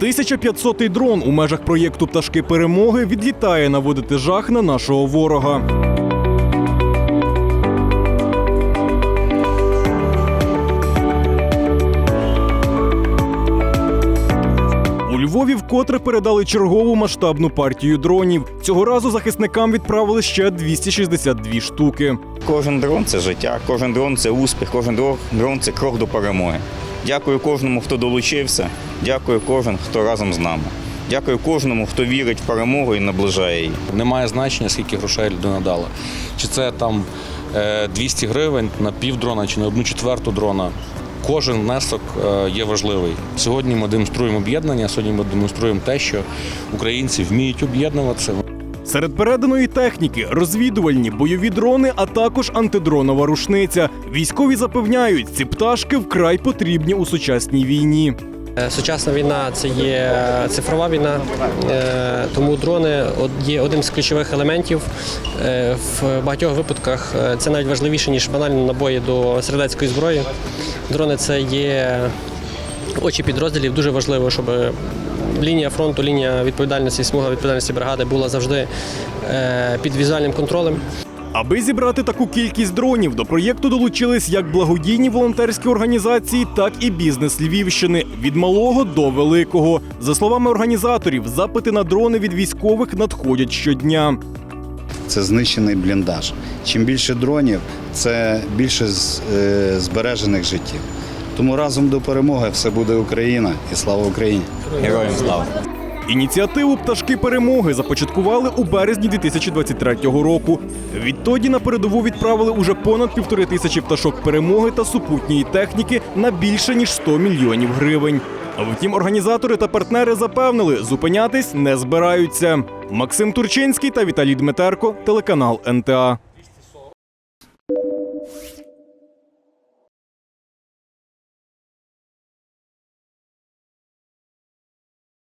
1500-й дрон у межах проєкту Пташки перемоги відлітає наводити жах на нашого ворога. Львові вкотре передали чергову масштабну партію дронів. Цього разу захисникам відправили ще 262 штуки. Кожен дрон це життя, кожен дрон це успіх, кожен дрон це крок до перемоги. Дякую кожному, хто долучився. Дякую кожен, хто разом з нами. Дякую кожному, хто вірить в перемогу і наближає її. Немає значення, скільки грошей людина дала. Чи це там е, 200 гривень на пів дрона, чи на одну четверту дрона. Кожен внесок е, є важливий. Сьогодні ми демонструємо об'єднання, сьогодні ми демонструємо те, що українці вміють об'єднуватися. Серед переданої техніки розвідувальні бойові дрони, а також антидронова рушниця. Військові запевняють, ці пташки вкрай потрібні у сучасній війні. Е, Сучасна війна це є цифрова війна, е, тому дрони є одним з ключових елементів. Е, В багатьох випадках е, це навіть важливіше, ніж банальні набої до стрілецької зброї. Дрони це є очі підрозділів. Дуже важливо, щоб лінія фронту, лінія відповідальності, смуга відповідальності бригади була завжди е, під візуальним контролем. Аби зібрати таку кількість дронів, до проєкту долучились як благодійні волонтерські організації, так і бізнес Львівщини від малого до великого. За словами організаторів, запити на дрони від військових надходять щодня. це знищений бліндаж. Чим більше дронів, це більше з- е, збережених життів. Тому разом до перемоги все буде Україна і слава Україні! Героям слава! Ініціативу Пташки перемоги започаткували у березні 2023 року. Відтоді на передову відправили уже понад півтори тисячі пташок перемоги та супутньої техніки на більше ніж 100 мільйонів гривень. Втім, організатори та партнери запевнили, зупинятись не збираються. Максим Турчинський та Віталій Дмитерко, телеканал НТА.